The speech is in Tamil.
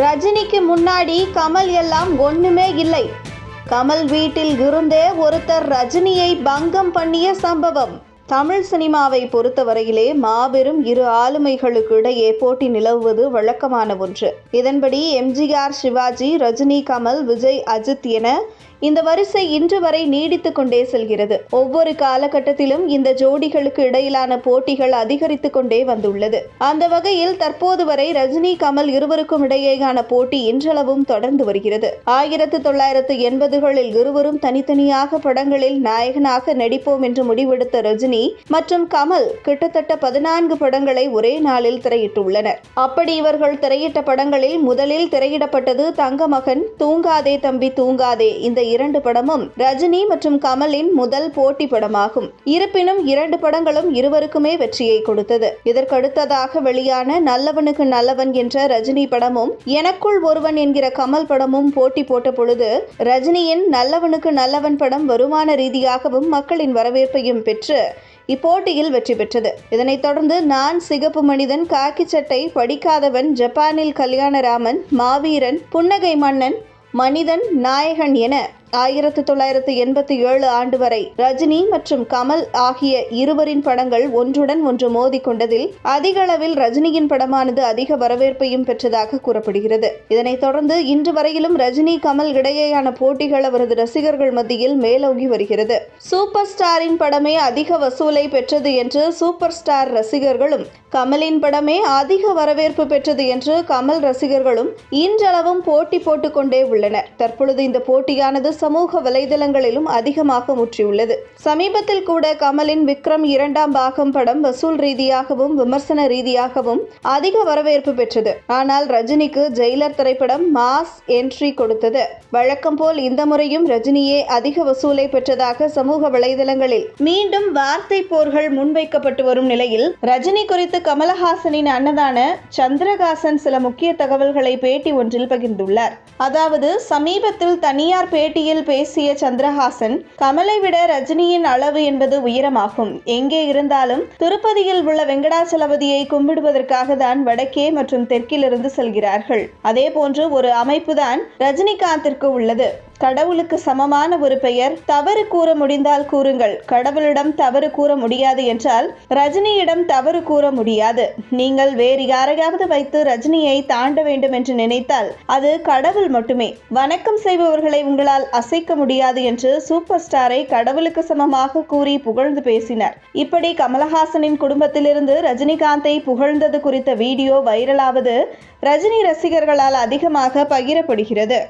ரஜினிக்கு முன்னாடி கமல் எல்லாம் ஒண்ணுமே இல்லை. கமல் வீட்டில் இருந்தே ஒருத்தர் ரஜினியை பங்கம் பண்ணிய சம்பவம். தமிழ் சினிமாவை பொறுத்தவரையிலே மாபெரும் இரு ஆளுமைகளுக்கு இடையே போட்டி நிலவுவது வழக்கமான ஒன்று. இதன்படி எம்ஜிஆர் சிவாஜி ரஜினி கமல் விஜய் அஜித் என இந்த வரிசை இன்று வரை நீடித்துக் கொண்டே செல்கிறது. ஒவ்வொரு காலகட்டத்திலும் இந்த ஜோடிகளுக்கு இடையிலான போட்டிகள் அதிகரித்துக் கொண்டே வந்துள்ளது. அந்த வகையில் தற்போது வரை ரஜினி கமல் இருவருக்கும் இடையேயான போட்டி இன்றளவும் தொடர்ந்து வருகிறது. ஆயிரத்து தொள்ளாயிரத்து எண்பதுகளில் இருவரும் தனித்தனியாக படங்களில் நாயகனாக நடிப்போம் என்று முடிவெடுத்த ரஜினி மற்றும் கமல் கிட்டத்தட்ட பதினான்கு படங்களை ஒரே நாளில் திரையிட்டுள்ளனர். அப்படி இவர்கள் திரையிட்ட படங்களில் முதலில் திரையிடப்பட்டது தங்கமகன் தூங்காதே தம்பி தூங்காதே இந்த இரண்டு படமும் ரஜினி மற்றும் கமலின் முதல் போட்டி படமாகும். இருப்பினும் இரண்டு படங்களும் இருவருக்குமே வெற்றியை கொடுத்தது. இதற்கடுத்ததாக வெளியான நல்லவனுக்கு நல்லவன் என்ற ரஜினி படமும் எனக்குள் ஒருவன் என்கிற கமல் படமும் போட்டி போட்ட பொழுது ரஜினியின் நல்லவனுக்கு நல்லவன் படம் வருமான ரீதியாகவும் மக்களின் வரவேற்பையும் பெற்று இப்போட்டியில் வெற்றி பெற்றது. இதனைத் தொடர்ந்து நான் சிகப்பு மனிதன் காக்கி சட்டை படிக்காதவன் ஜப்பானில் கல்யாணராமன் மாவீரன் புன்னகை மன்னன் மனிதன் நாயகன் என ஆயிரத்து தொள்ளாயிரத்து எண்பத்தி ஏழு ஆண்டு வரை ரஜினி மற்றும் கமல் ஆகிய இருவரின் படங்கள் ஒன்றுடன் ஒன்று மோதி கொண்டதில் அதிக அளவில் ரஜினியின் படமானது அதிக வரவேற்பையும் பெற்றதாக கூறப்படுகிறது. இதனைத் தொடர்ந்து இன்று வரையிலும் ரஜினி கமல் இடையேயான போட்டிகள் அவரது ரசிகர்கள் மத்தியில் மேலோங்கி வருகிறது. சூப்பர் ஸ்டாரின் படமே அதிக வசூலை பெற்றது என்று சூப்பர் ஸ்டார் ரசிகர்களும் கமலின் படமே அதிக வரவேற்பு பெற்றது என்று கமல் ரசிகர்களும் இன்றளவும் போட்டி போட்டுக்கொண்டே உள்ளனர். தற்பொழுது இந்த போட்டியானது சமூக வலைதளங்களிலும் அதிகமாக முற்றியுள்ளது. சமீபத்தில் கூட கமலின் விக்ரம் இரண்டாம் பாகம் படம் வசூல் ரீதியாகவும் விமர்சன ரீதியாகவும் அதிக வரவேற்பு பெற்றது. ஆனால் ரஜினிக்கு ஜெயிலர் திரைப்படம் மாஸ் என்ட்ரி கொடுத்தது. வழக்கம் போல் இந்த முறையும் ரஜினியே அதிக வசூலை பெற்றதாக சமூக வலைதளங்களில் மீண்டும் வார்த்தை போர்கள் முன்வைக்கப்பட்டு வரும் நிலையில் ரஜினி குறித்து கமலஹாசனின் அன்னதான சந்திரகாசன் சில முக்கிய தகவல்களை பேட்டி ஒன்றில் பகிர்ந்துள்ளார். அதாவது சமீபத்தில் தனியார் பேட்டியில் பேசிய சந்திரஹாசன் கமலை விட ரஜினியின் அளவு என்பது உயரமாகும். எங்கே இருந்தாலும் திருப்பதியில் உள்ள வெங்கடாச்சலபதியை கும்பிடுவதற்காக தான் வடக்கே மற்றும் தெற்கிலிருந்து செல்கிறார்கள். அதே போன்று ஒரு அமைப்புதான் ரஜினிகாந்திற்கு உள்ளது. கடவுளுக்கு சமமான ஒரு பெயர் தவறு கூற முடிந்தால் கூறுங்கள். கடவுளிடம் தவறு கூற முடியாது என்றால் ரஜினியிடம் தவறு கூற முடியாது. நீங்கள் வேறு யாரையாவது வைத்து ரஜினியை தாண்ட வேண்டும் என்று நினைத்தால் அது கடவுள் மட்டுமே. வணக்கம் செய்பவர்களை உங்களால் அசைக்க முடியாது என்று சூப்பர் ஸ்டாரை கடவுளுக்கு சமமாக கூறி புகழ்ந்து பேசினார். இப்படி கமலஹாசனின் குடும்பத்திலிருந்து ரஜினிகாந்தை புகழ்ந்தது குறித்த வீடியோ வைரலாவது ரஜினி ரசிகர்களால் அதிகமாக பகிரப்படுகிறது.